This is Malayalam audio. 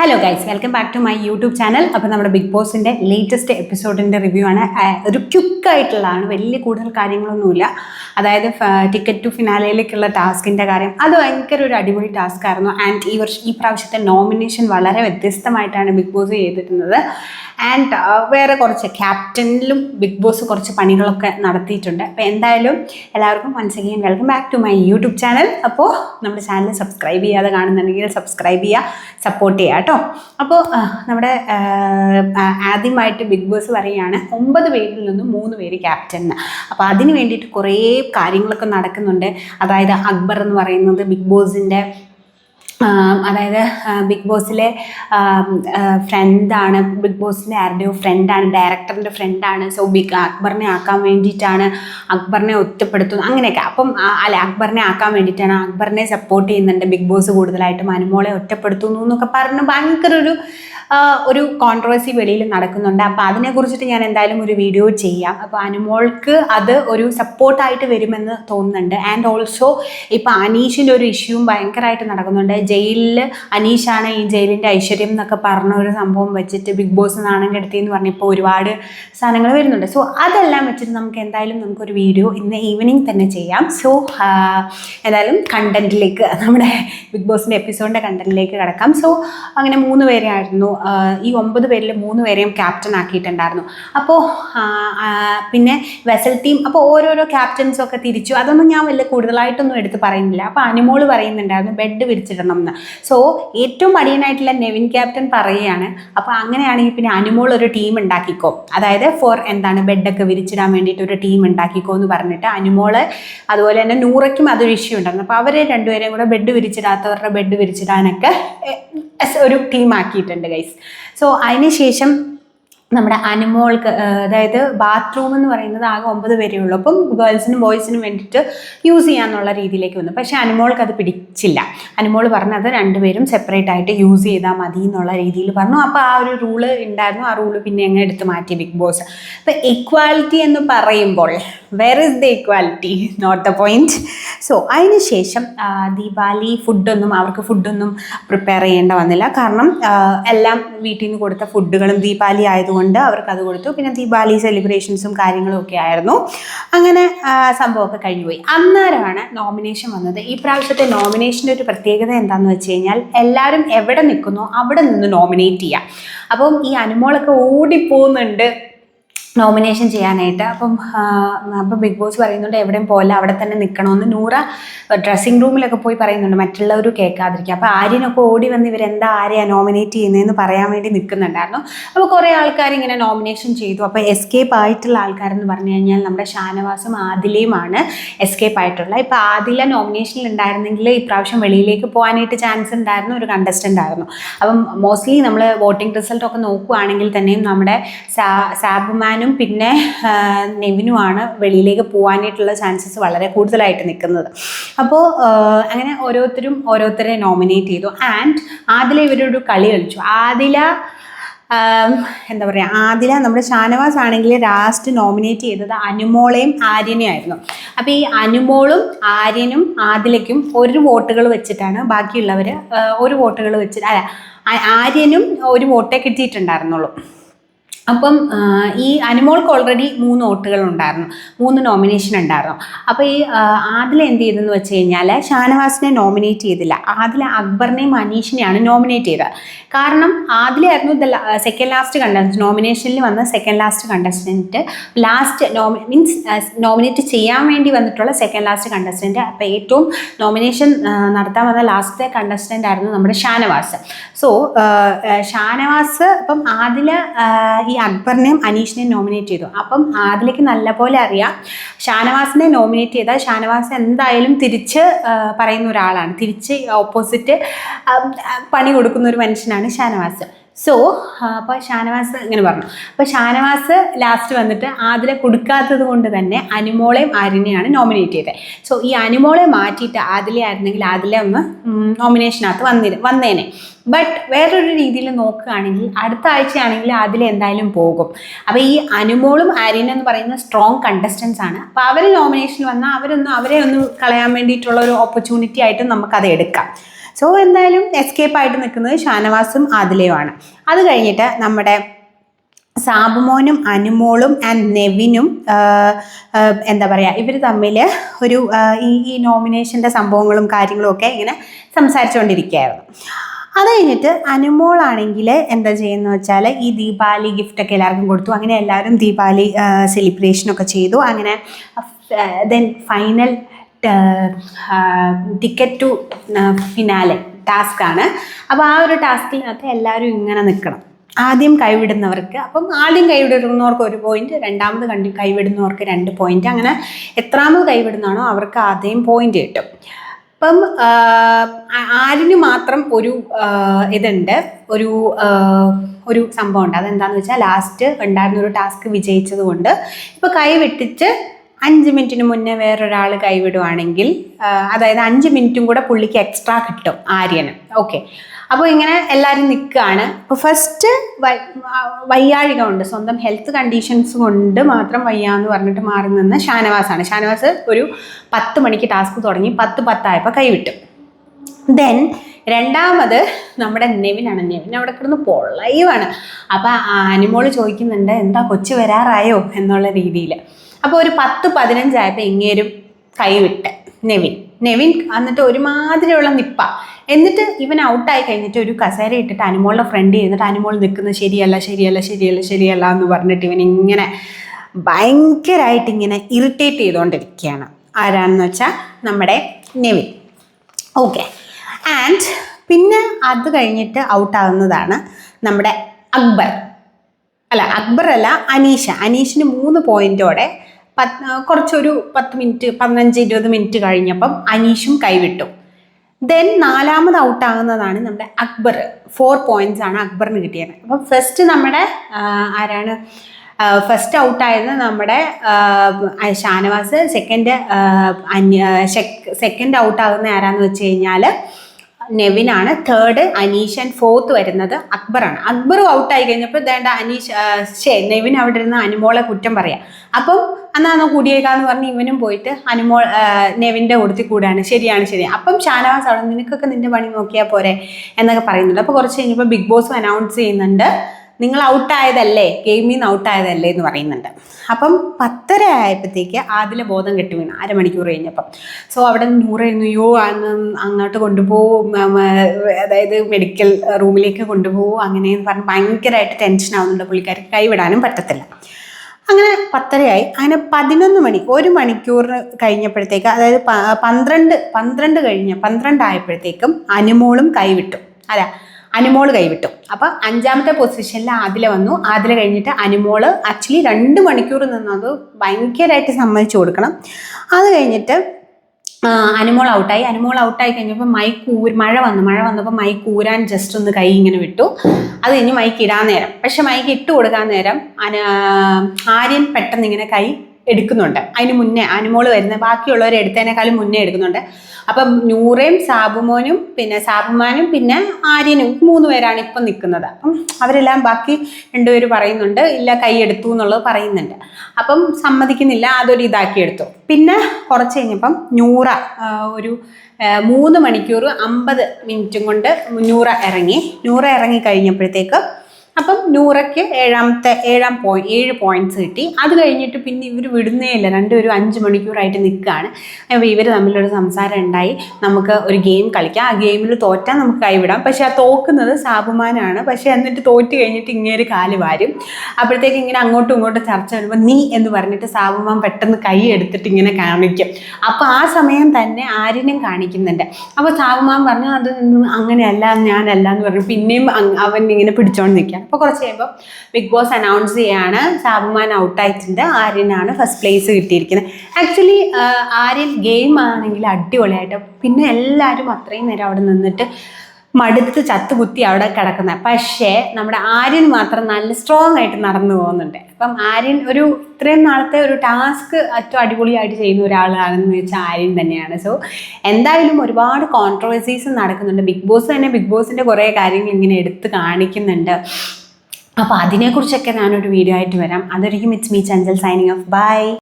Hello guys welcome back to my YouTube channel അപ്പോൾ നമ്മുടെ ബിഗ് ബോസിന്റെ ലേറ്റസ്റ്റ് എപ്പിസോഡിന്റെ റിവ്യൂ ആണ്. ഒരു ക്യുക്കായിട്ടുള്ളതാണ് വലിയ കൂടുതൽ കാര്യങ്ങളൊന്നുമില്ല. അതായത് ടിക്കറ്റ് ടു ഫിനാലയിലേക്കുള്ള ടാസ്കിന്റെ കാര്യം. അത് ഭയങ്കര ഒരു അടിപൊളി ടാസ്ക് ആയിരുന്നു. ആൻഡ് ഈ വർഷം ഈ പ്രാവശ്യത്തെ നോമിനേഷൻ വളരെ വ്യത്യസ്തമായിട്ടാണ് ബിഗ് ബോസ് ചെയ്തിരുന്നത്. ആൻഡ് വേറെ കുറച്ച് ക്യാപ്റ്റനിലും ബിഗ് ബോസ് കുറച്ച് പണികളൊക്കെ നടത്തിയിട്ടുണ്ട്. അപ്പോൾ എന്തായാലും എല്ലാവർക്കും once again welcome back to my YouTube channel അപ്പോൾ നമ്മുടെ ചാനൽ സബ്സ്ക്രൈബ് ചെയ്യാതെ കാണുന്നുണ്ടെങ്കിൽ സബ്സ്ക്രൈബ് ചെയ്യുക സപ്പോർട്ട് ചെയ്യുക കേട്ടോ. അപ്പോൾ നമ്മുടെ ആദ്യമായിട്ട് ബിഗ് ബോസ് പറയുകയാണ് ഒമ്പത് പേരിൽ നിന്നും മൂന്ന് പേര് ക്യാപ്റ്റൻ അപ്പോൾ അതിന് വേണ്ടിയിട്ട് കുറേ കാര്യങ്ങളൊക്കെ നടക്കുന്നുണ്ട്. അതായത് അക്ബർ എന്ന് പറയുന്നത് ബിഗ് ബോസിന്റെ അതായത് ബിഗ് ബോസിലെ ഫ്രണ്ടാണ് ബിഗ് ബോസിന്റെ ആരുടെയോ ഫ്രണ്ടാണ് ഡയറക്ടറിന്റെ ഫ്രണ്ടാണ്. സോ ബിഗ് അക്ബറിനെ ആക്കാൻ വേണ്ടിയിട്ടാണ് അക്ബറിനെ ഒറ്റപ്പെടുത്തുന്നത്. അങ്ങനെയൊക്കെ. അപ്പം അല്ല അക്ബറിനെ ആക്കാൻ വേണ്ടിയിട്ടാണ് അക്ബറിനെ സപ്പോർട്ട് ചെയ്യുന്നുണ്ട് ബിഗ് ബോസ് കൂടുതലായിട്ടും. അനുമോളെ ഒറ്റപ്പെടുത്തുന്നു എന്നൊക്കെ പറഞ്ഞ് ഭയങ്കര ഒരു ഒരു കോൺട്രവേഴ്സി വെളിയിൽ നടക്കുന്നുണ്ട്. അപ്പോൾ അതിനെക്കുറിച്ചിട്ട് ഞാൻ എന്തായാലും ഒരു വീഡിയോ ചെയ്യാം. അപ്പോൾ അനുമോൾക്ക് അത് ഒരു സപ്പോർട്ടായിട്ട് വരുമെന്ന് തോന്നുന്നുണ്ട്. ആൻഡ് ഓൾസോ ഇപ്പോൾ അനീഷിന്റെ ഒരു ഇഷ്യൂവും ഭയങ്കരമായിട്ട് നടക്കുന്നുണ്ട്. ജയിലിൽ അനീഷാണ് ഈ ജയിലിന്റെ ഐശ്വര്യം എന്നൊക്കെ പറഞ്ഞ ഒരു സംഭവം വെച്ചിട്ട് ബിഗ് ബോസ് നാണം കെടുത്തി എന്ന് പറഞ്ഞപ്പോൾ ഒരുപാട് സാധനങ്ങൾ വരുന്നുണ്ട്. സോ അതെല്ലാം വെച്ചിട്ട് നമുക്ക് എന്തായാലും നമുക്കൊരു വീഡിയോ ഇന്ന് ഈവനിങ് തന്നെ ചെയ്യാം. സോ എന്തായാലും കണ്ടന്റിലേക്ക് നമ്മുടെ ബിഗ് ബോസിന്റെ എപ്പിസോഡിന്റെ കണ്ടന്റിലേക്ക് കിടക്കാം. സോ അങ്ങനെ മൂന്ന് പേരെയായിരുന്നു. ഈ ഒമ്പത് പേരിൽ മൂന്ന് പേരെയും ക്യാപ്റ്റൻ ആക്കിയിട്ടുണ്ടായിരുന്നു. അപ്പോൾ പിന്നെ വെസൽ ടീം അപ്പോൾ ഓരോരോ ക്യാപ്റ്റൻസും ഒക്കെ തിരിച്ചു. അതൊന്നും ഞാൻ വലിയ കൂടുതലായിട്ടൊന്നും എടുത്ത് പറയുന്നില്ല. അപ്പോൾ അനുമോൾ പറയുന്നുണ്ടായിരുന്നു ബെഡ് വിരിച്ചിടണം എന്ന് സോ ഏറ്റവും മടിയനായിട്ടുള്ള നെവിൻ ക്യാപ്റ്റൻ പറയുകയാണ് അപ്പോൾ അങ്ങനെയാണെങ്കിൽ പിന്നെ അനുമോൾ ഒരു ടീം ഉണ്ടാക്കിക്കോ. അതായത് ഫോർ എന്താണ് ബെഡൊക്കെ വിരിച്ചിടാൻ വേണ്ടിയിട്ട് ഒരു ടീം ഉണ്ടാക്കിക്കോ എന്ന് പറഞ്ഞിട്ട് അനുമോൾ അതുപോലെ തന്നെ നൂറയ്ക്കും അതൊരു ഇഷ്യൂ ഉണ്ടായിരുന്നു. അപ്പോൾ അവരെ രണ്ടുപേരെയും കൂടെ ബെഡ് വിരിച്ചിടാത്തവരുടെ ബെഡ് വിരിച്ചിടാനൊക്കെ ഒരു ടീം ആക്കിയിട്ടുണ്ട് ഗൈസ് സോ അതിനുശേഷം നമ്മുടെ അനിമോൾക്ക് അതായത് ബാത്റൂം എന്ന് പറയുന്നത് ആകെ ഒമ്പത് പേരേ ഉള്ളൂ. അപ്പം ഗേൾസിനും ബോയ്സിനും വേണ്ടിയിട്ട് യൂസ് ചെയ്യാന്നുള്ള രീതിയിലേക്ക് വന്നു. പക്ഷേ അനിമോൾക്ക് അത് പിടിച്ചില്ല. അനിമോൾ പറഞ്ഞത് രണ്ടുപേരും സെപ്പറേറ്റ് ആയിട്ട് യൂസ് ചെയ്താൽ മതി എന്നുള്ള രീതിയിൽ പറഞ്ഞു. അപ്പോൾ ആ ഒരു റൂൾ ഉണ്ടായിരുന്നു. ആ റൂൾ പിന്നെ എങ്ങനെ എടുത്ത് മാറ്റി ബിഗ് ബോസ്. അപ്പോൾ ഇക്വാലിറ്റി എന്ന് പറയുമ്പോൾ where is the equality not the point so അതിന് ശേഷം ആ, ദീപാവലി ഫുഡൊന്നും അവർക്ക് ഫുഡൊന്നും പ്രിപ്പയർ ചെയ്യേണ്ട വന്നില്ല. കാരണം എല്ലാം വീട്ടിൽ നിന്ന് കൊടുത്ത ഫുഡുകളും ദീപാവലി ആയതുകൊണ്ട് അവർക്ക് അത് കൊടുത്തു. പിന്നെ ദീപാവലി സെലിബ്രേഷൻസും കാര്യങ്ങളും ഒക്കെ ആയിരുന്നു. അങ്ങനെ സംഭവമൊക്കെ കഴിഞ്ഞുപോയി അന്നേരമാണ് നോമിനേഷൻ വന്നത്. ഈ പ്രാവശ്യത്തെ നോമിനേഷന്റെ ഒരു പ്രത്യേകത എന്താണെന്ന് വെച്ച് കഴിഞ്ഞാൽ എല്ലാവരും എവിടെ നിൽക്കുന്നു അവിടെ നിന്ന് നോമിനേറ്റ് ചെയ്യാം. അപ്പം ഈ അനുമോളൊക്കെ ഓടിപ്പോകുന്നുണ്ട് നോമിനേഷൻ ചെയ്യാനായിട്ട്. അപ്പം അപ്പം ബിഗ് ബോസ് പറയുന്നുണ്ട് എവിടെയും പോലെ അവിടെ തന്നെ നിൽക്കണമെന്ന് നൂറ ഡ്രസ്സിംഗ് റൂമിലൊക്കെ പോയി പറയുന്നുണ്ട്. മറ്റുള്ളവർ കേൾക്കാതിരിക്കുക അപ്പോൾ ആര്യനൊക്കെ ഓടി വന്ന് എന്താ ആരെയാ നോമിനേറ്റ് ചെയ്യുന്നതെന്ന് പറയാൻ വേണ്ടി നിൽക്കുന്നുണ്ടായിരുന്നു. അപ്പോൾ കുറേ ആൾക്കാർ ഇങ്ങനെ നോമിനേഷൻ ചെയ്തു. അപ്പോൾ എസ്കേപ്പ് ആയിട്ടുള്ള ആൾക്കാരെന്ന് പറഞ്ഞു കഴിഞ്ഞാൽ നമ്മുടെ ഷാനവാസും ആദിലയുമാണ് എസ്കേപ്പ് ആയിട്ടുള്ള. ഇപ്പോൾ ആദില നോമിനേഷനിൽ ഉണ്ടായിരുന്നെങ്കിൽ ഇപ്രാവശ്യം വെളിയിലേക്ക് പോകാനായിട്ട് ചാൻസ് ഉണ്ടായിരുന്നു ഒരു കണ്ടസ്റ്റന്റ് ആയിരുന്നു. അപ്പം മോസ്റ്റ്ലി നമ്മൾ വോട്ടിംഗ് റിസൾട്ടൊക്കെ നോക്കുകയാണെങ്കിൽ തന്നെയും നമ്മുടെ സാ സാബുമാനും പിന്നെ നെവിനുമാണ് വെളിയിലേക്ക് പോകാനായിട്ടുള്ള ചാൻസസ് വളരെ കൂടുതലായിട്ട് നിൽക്കുന്നത്. അപ്പോൾ അങ്ങനെ ഓരോരുത്തരും ഓരോരുത്തരെ നോമിനേറ്റ് ചെയ്തു. ആൻഡ് ആദില ഇവരൊരു കളി കളിച്ചു. ആദില എന്താ പറയുക ആദില നമ്മുടെ ഷാനവാസ് ആണെങ്കിൽ ലാസ്റ്റ് നോമിനേറ്റ് ചെയ്തത് അനുമോളെയും ആര്യനെയും ആയിരുന്നു അപ്പോൾ ഈ അനുമോളും ആര്യനും ആദിലയ്ക്കും ഒരു വോട്ടുകൾ വെച്ചിട്ടാണ് ബാക്കിയുള്ളവർ ഒരു വോട്ടുകൾ വെച്ചിട്ട് അല്ല ആര്യനും ഒരു വോട്ടേ കിട്ടിയിട്ടുണ്ടായിരുന്നുള്ളൂ. അപ്പം ഈ അനുമോൾക്ക് ഓൾറെഡി മൂന്ന് വോട്ടുകൾ ഉണ്ടായിരുന്നു. മൂന്ന് നോമിനേഷൻ ഉണ്ടായിരുന്നു. അപ്പോൾ ഈ ആദില എന്ത് ചെയ്തെന്ന് വെച്ച് കഴിഞ്ഞാൽ ഷാനവാസിനെ നോമിനേറ്റ് ചെയ്തില്ല. ആദില അക്ബറിനെയും അനീഷിനെയാണ് നോമിനേറ്റ് ചെയ്തത്. കാരണം ആദിലായിരുന്നു ഇത് സെക്കൻഡ് ലാസ്റ്റ് കണ്ടസ്റ്റന്റ് നോമിനേഷനിൽ വന്ന സെക്കൻഡ് ലാസ്റ്റ് കണ്ടസ്റ്റന്റ് ലാസ്റ്റ് നോമി മീൻസ് നോമിനേറ്റ് ചെയ്യാൻ വേണ്ടി വന്നിട്ടുള്ള സെക്കൻഡ് ലാസ്റ്റ് കണ്ടസ്റ്റന്റ് അപ്പോൾ ഏറ്റവും നോമിനേഷൻ നടത്താൻ വന്ന ലാസ്റ്റത്തെ കണ്ടസ്റ്റന്റ് ആയിരുന്നു നമ്മുടെ ഷാനവാസ്. സോ ഷാനവാസ് അപ്പം ആദില ഈ അക്ബറിനെയും അനീഷിനെയും നോമിനേറ്റ് ചെയ്തു. അപ്പം ആദിലേക്ക് നല്ലപോലെ അറിയാം. ഷാനവാസിനെ നോമിനേറ്റ് ചെയ്താൽ ഷാനവാസ് എന്തായാലും തിരിച്ച് പറയുന്ന ഒരാളാണ്. തിരിച്ച് ഓപ്പോസിറ്റ് പണി കൊടുക്കുന്ന ഒരു മനുഷ്യനാണ് ഷാനവാസ്. സോ അപ്പോൾ ഷാനവാസ് ഇങ്ങനെ പറഞ്ഞു. അപ്പോൾ ഷാനവാസ് ലാസ്റ്റ് വന്നിട്ട് ആദില കൊടുക്കാത്തത് കൊണ്ട് തന്നെ അനുമോളെയും ആര്യനെയാണ് നോമിനേറ്റ് ചെയ്തത്. സോ ഈ അനുമോളെ മാറ്റിയിട്ട് ആദിലെ ആയിരുന്നെങ്കിൽ ആദിലെ ഒന്ന് നോമിനേഷനകത്ത് വന്നി വന്നേനെ. ബട്ട് വേറൊരു രീതിയിൽ നോക്കുകയാണെങ്കിൽ അടുത്ത ആഴ്ചയാണെങ്കിൽ അതിൽ എന്തായാലും പോകും. അപ്പോൾ ഈ അനുമോളും ആര്യൻ എന്ന് പറയുന്ന സ്ട്രോങ് കണ്ടസ്റ്റൻസ് ആണ്. അപ്പോൾ അവർ നോമിനേഷൻ വന്നാൽ അവരൊന്നും അവരെ ഒന്ന് കളയാൻ വേണ്ടിയിട്ടുള്ള ഒരു ഓപ്പർച്യൂണിറ്റി ആയിട്ട് നമുക്കത് എടുക്കാം. സോ എന്തായാലും എസ്കേപ്പ് ആയിട്ട് നിൽക്കുന്നത് ഷാനവാസും ആദിലയുമാണ്. അത് കഴിഞ്ഞിട്ട് നമ്മുടെ സാബുമോനും അനുമോളും ആൻഡ് നെവിനും എന്താ പറയുക ഇവർ തമ്മിൽ ഒരു ഈ ഈ നോമിനേഷന്റെ സംഭവങ്ങളും കാര്യങ്ങളും ഒക്കെ ഇങ്ങനെ സംസാരിച്ചുകൊണ്ടിരിക്കുകയായിരുന്നു. അത് കഴിഞ്ഞിട്ട് അനുമോളാണെങ്കിൽ എന്താ ചെയ്യുന്നത് വെച്ചാൽ ഈ ദീപാവലി ഗിഫ്റ്റൊക്കെ എല്ലാവർക്കും കൊടുത്തു. അങ്ങനെ എല്ലാവരും ദീപാവലി സെലിബ്രേഷനൊക്കെ ചെയ്തു. അങ്ങനെ then final ticket to finale task ആണ്. അപ്പോൾ ആ ഒരു ടാസ്കിനകത്ത് എല്ലാവരും ഇങ്ങനെ നിൽക്കണം ആദ്യം കൈവിടുന്നവർക്ക് അപ്പം ആദ്യം കൈവിടുന്നവർക്ക് ഒരു പോയിന്റ് രണ്ടാമത് കണ്ട് കൈവിടുന്നവർക്ക് രണ്ട് പോയിന്റ് അങ്ങനെ എത്രാമത് കൈവിടുന്നാണോ അവർക്ക് ആദ്യം പോയിന്റ് കിട്ടും. അപ്പം ആരിന് മാത്രം ഒരു ഇതുണ്ട്. ഒരു ഒരു സംഭവം ഉണ്ട് അതെന്താണെന്ന് വെച്ചാൽ ലാസ്റ്റ് ഉണ്ടായിരുന്ന ഒരു ടാസ്ക് വിജയിച്ചത് കൊണ്ട് ഇപ്പോൾ കൈ വെട്ടിച്ച് അഞ്ച് മിനിറ്റിന് മുന്നേ വേറൊരാൾ കൈവിടുവാണെങ്കിൽ അതായത് അഞ്ച് മിനിറ്റും കൂടെ പുള്ളിക്ക് എക്സ്ട്രാ കിട്ടും ആര്യന്. ഓക്കെ അപ്പോൾ ഇങ്ങനെ എല്ലാവരും നിൽക്കുകയാണ് അപ്പോൾ ഫസ്റ്റ് വയ്യാഴിക ഉണ്ട്. സ്വന്തം ഹെൽത്ത് കണ്ടീഷൻസ് കൊണ്ട് മാത്രം വയ്യാന്ന് പറഞ്ഞിട്ട് മാറി നിന്ന ഷാനവാസാണ്. ഷാനവാസ് ഒരു പത്ത് മണിക്ക് ടാസ്ക് തുടങ്ങി പത്ത് പത്തായപ്പോൾ കൈവിട്ടു. ദെൻ രണ്ടാമത് നമ്മുടെ നെവിനാണ്. നെവിൻ അവിടെ കിടന്ന് പൊള്ളയുമാണ് അപ്പോൾ ആനിമോൾ ചോദിക്കുന്നുണ്ട് എന്താ കൊച്ചു വരാറായോ? എന്നുള്ള രീതിയിൽ അപ്പോൾ ഒരു പത്ത് പതിനഞ്ചായപ്പോൾ ഇങ്ങേരും കൈവിട്ട് നെവിൻ. നെവിൻ എന്നിട്ട് ഒരുമാതിരിയുള്ള നിപ്പ. എന്നിട്ട് ഇവൻ ഔട്ടായി കഴിഞ്ഞിട്ട് ഒരു കസേര ഇട്ടിട്ട് അനുമോളുടെ ഫ്രണ്ട് ചെയ്തിട്ട് അനുമോൾ നിൽക്കുന്നത് ശരിയല്ല ശരിയല്ല ശരിയല്ല ശരിയല്ല എന്ന് പറഞ്ഞിട്ട് ഇവൻ ഇങ്ങനെ ഭയങ്കരമായിട്ട് ഇങ്ങനെ ഇറിറ്റേറ്റ് ചെയ്തുകൊണ്ടിരിക്കുകയാണ് ആരാണെന്ന് വെച്ചാൽ നമ്മുടെ നെവിൻ. ഓക്കെ ആൻഡ് പിന്നെ അത് കഴിഞ്ഞിട്ട് ഔട്ടാകുന്നതാണ് നമ്മുടെ അക്ബർ. അല്ല അക്ബർ അല്ല അനീഷ. അനീഷിന് മൂന്ന് പോയിന്റോടെ കുറച്ചൊരു പത്ത് മിനിറ്റ് പതിനഞ്ച് ഇരുപത് മിനിറ്റ് കഴിഞ്ഞപ്പം അനീഷും കൈവിട്ടു. ദെൻ നാലാമത് ഔട്ട് ആകുന്നതാണ് നമ്മുടെ അക്ബർ. ഫോർ പോയിന്റ്സ് ആണ് അക്ബറിന് കിട്ടിയത്. അപ്പം ഫസ്റ്റ് നമ്മുടെ ആരാണ്? ഫസ്റ്റ് ഔട്ടായത് നമ്മുടെ ഷാനവാസ്. സെക്കൻഡ് സെക്കൻഡ് ഔട്ടാകുന്ന ആരാന്ന് വെച്ച് കഴിഞ്ഞാൽ നെവിനാണ്. തേർഡ് അനീഷ് ആൻഡ് ഫോർത്ത് വരുന്നത് അക്ബർ അക്ബറാണ്. അക്ബറും ആയി കഴിഞ്ഞപ്പോൾ വേണ്ട അനീഷ് ഷേ നെവിൻ അവിടെ ഇരുന്ന് അനുമോളെ കുറ്റം പറയാം. അപ്പം അന്നാന്ന് കൂടിയേക്കാന്ന് പറഞ്ഞ് ഇവനും പോയിട്ട് അനുമോൾ നെവിന്റെ കൊടുത്തി കൂടാണ് ശരിയാണ് ശരി. അപ്പം ഷാനവാസ് അവിടെ നിനക്കൊക്കെ നിന്റെ പണി നോക്കിയാൽ പോരെ എന്നൊക്കെ പറയുന്നുണ്ട്. അപ്പോൾ കുറച്ച് കഴിഞ്ഞപ്പോൾ ബിഗ് ബോസ് അനൗൺസ് ചെയ്യുന്നുണ്ട്. നിങ്ങൾ ഔട്ടായതല്ലേ ഗെയിമിൽ നിന്ന് ഔട്ടായതല്ലേ എന്ന് പറയുന്നുണ്ട്. അപ്പം പത്തര ആയപ്പോഴത്തേക്ക് ആദ്യം ബോധം കെട്ടി വീണു. അരമണിക്കൂർ കഴിഞ്ഞപ്പം. സോ അവിടെ നൂറായിരുന്നു യോ അങ്ങോട്ട് കൊണ്ടുപോകും. അതായത് മെഡിക്കൽ റൂമിലേക്ക് കൊണ്ടുപോകും. അങ്ങനെയെന്ന് പറഞ്ഞ് ഭയങ്കരമായിട്ട് ടെൻഷൻ ആവുന്നുണ്ട് പുള്ളിക്കാർക്ക് കൈവിടാനും പറ്റത്തില്ല. അങ്ങനെ പത്തരയായി. അങ്ങനെ പതിനൊന്ന് മണി ഒരു മണിക്കൂർ കഴിഞ്ഞപ്പോഴത്തേക്ക് അതായത് പന്ത്രണ്ട് പന്ത്രണ്ട് കഴിഞ്ഞ് പന്ത്രണ്ട് ആയപ്പോഴത്തേക്കും അനുമോളും കൈവിട്ടു. അല്ല അനുമോൾ കൈവിട്ടു. അപ്പോൾ അഞ്ചാമത്തെ പൊസിഷനിൽ ആദില വന്നു. ആദില കഴിഞ്ഞിട്ട് അനുമോൾ ആക്ച്വലി രണ്ട് മണിക്കൂർ നിന്നത് ഭയങ്കരമായിട്ട് സമ്മതിച്ചു കൊടുക്കണം. അത് കഴിഞ്ഞിട്ട് അനുമോൾ ഔട്ടായി അനുമോൾ ഔട്ടായി കഴിഞ്ഞപ്പോൾ മൈക്ക് ഊര് മഴ വന്നു. മഴ വന്നപ്പോൾ മൈക്ക് ഊരാൻ ജസ്റ്റ് ഒന്ന് കൈ ഇങ്ങനെ വിട്ടു. അത് കഴിഞ്ഞ് മൈക്ക് ഇടാൻ നേരം. പക്ഷെ മൈക്ക് ഇട്ട് കൊടുക്കാൻ നേരം ആര്യൻ പെട്ടെന്ന് ഇങ്ങനെ കൈ എടുക്കുന്നുണ്ട്. അതിന് മുന്നേ അനുമോൾ വരുന്ന ബാക്കിയുള്ളവരെ എടുത്തതിനേക്കാളും മുന്നേ എടുക്കുന്നുണ്ട്. അപ്പം നൂറയും സാബുമോനും പിന്നെ സാബുമാനും പിന്നെ ആര്യനും മൂന്ന് പേരാണ് ഇപ്പം നിൽക്കുന്നത്. അപ്പം അവരെല്ലാം ബാക്കി രണ്ടുപേര് പറയുന്നുണ്ട് ഇല്ല കൈ എടുത്തു എന്നുള്ളത് പറയുന്നുണ്ട്. അപ്പം സമ്മതിക്കുന്നില്ല അതൊരു ഇതാക്കി എടുത്തു. പിന്നെ കുറച്ച് കഴിഞ്ഞപ്പം നൂറ ഒരു മൂന്ന് മണിക്കൂർ അമ്പത് മിനിറ്റും കൊണ്ട് നൂറ ഇറങ്ങി. നൂറ ഇറങ്ങി കഴിഞ്ഞപ്പോഴത്തേക്ക് അപ്പം നൂറയ്ക്ക് ഏഴാമത്തെ ഏഴാം പോയിന്റ് ഏഴ് പോയിന്റ്സ് കിട്ടി. അത് കഴിഞ്ഞിട്ട് പിന്നെ ഇവർ വിടുന്നേ ഇല്ല രണ്ടുപേരും അഞ്ച് മണിക്കൂറായിട്ട് നിൽക്കുകയാണ്. അപ്പോൾ ഇവർ തമ്മിലൊരു സംസാരം ഉണ്ടായി. നമുക്ക് ഒരു ഗെയിം കളിക്കാം. ആ ഗെയിമിൽ തോറ്റാൽ നമുക്ക് കൈവിടാം. പക്ഷേ ആ തോക്കുന്നത് സാബുമാനാണ്. പക്ഷേ എന്നിട്ട് തോറ്റ് കഴിഞ്ഞിട്ട് ഇങ്ങേര് കാൽ വാരും. അപ്പോഴത്തേക്ക് ഇങ്ങനെ അങ്ങോട്ടും ഇങ്ങോട്ടും ചർച്ച വരുമ്പോൾ നീ എന്ന് പറഞ്ഞിട്ട് സാബുമാൻ പെട്ടെന്ന് കൈ എടുത്തിട്ട് ഇങ്ങനെ കാണിക്കും. അപ്പോൾ ആ സമയം തന്നെ ആര്യനും കാണിക്കുന്നുണ്ട്. അപ്പോൾ സാബുമാൻ പറഞ്ഞു അത് അങ്ങനെയല്ല ഞാനല്ല എന്ന് പറഞ്ഞു പിന്നെയും അവൻ ഇങ്ങനെ പിടിച്ചോണ്ട് നിൽക്കുകയാണ് അപ്പോൾ കുറച്ച് കഴിയുമ്പോൾ ബിഗ് ബോസ് അനൗൺസ് ചെയ്യാണ്. സാബുമാൻ ഔട്ടായിട്ടുണ്ട് ആര്യനാണ് ഫസ്റ്റ് പ്ലേസ് കിട്ടിയിരിക്കുന്നത്. ആക്ച്വലി ആര്യൻ ഗെയിം ആണെങ്കിൽ അടിപൊളിയായിട്ട്. പിന്നെ എല്ലാവരും അത്രയും നേരം അവിടെ നിന്നിട്ട് മടുത്ത് ചത്തുകുത്തി അവിടെ കിടക്കുന്നത്. പക്ഷേ നമ്മുടെ ആര്യൻ മാത്രം നല്ല സ്ട്രോങ് ആയിട്ട് നടന്നു പോകുന്നുണ്ട്. അപ്പം ആര്യൻ ഒരു ഇത്രയും നാളത്തെ ഒരു ടാസ്ക് ഏറ്റവും അടിപൊളിയായിട്ട് ചെയ്യുന്ന ഒരാളാണെന്ന് വെച്ചാൽ ആര്യൻ തന്നെയാണ്. സോ എന്തായാലും ഒരുപാട് കോൺട്രവേഴ്സീസ് നടക്കുന്നുണ്ട്. ബിഗ് ബോസ് തന്നെ ബിഗ് ബോസിന്റെ കുറേ കാര്യങ്ങൾ ഇങ്ങനെ എടുത്ത് കാണിക്കുന്നുണ്ട്. അപ്പോൾ അതിനെക്കുറിച്ചൊക്കെ ഞാനൊരു വീഡിയോ ആയിട്ട് വരാം. അതൊരിക്കും it's me Chanchal signing off bye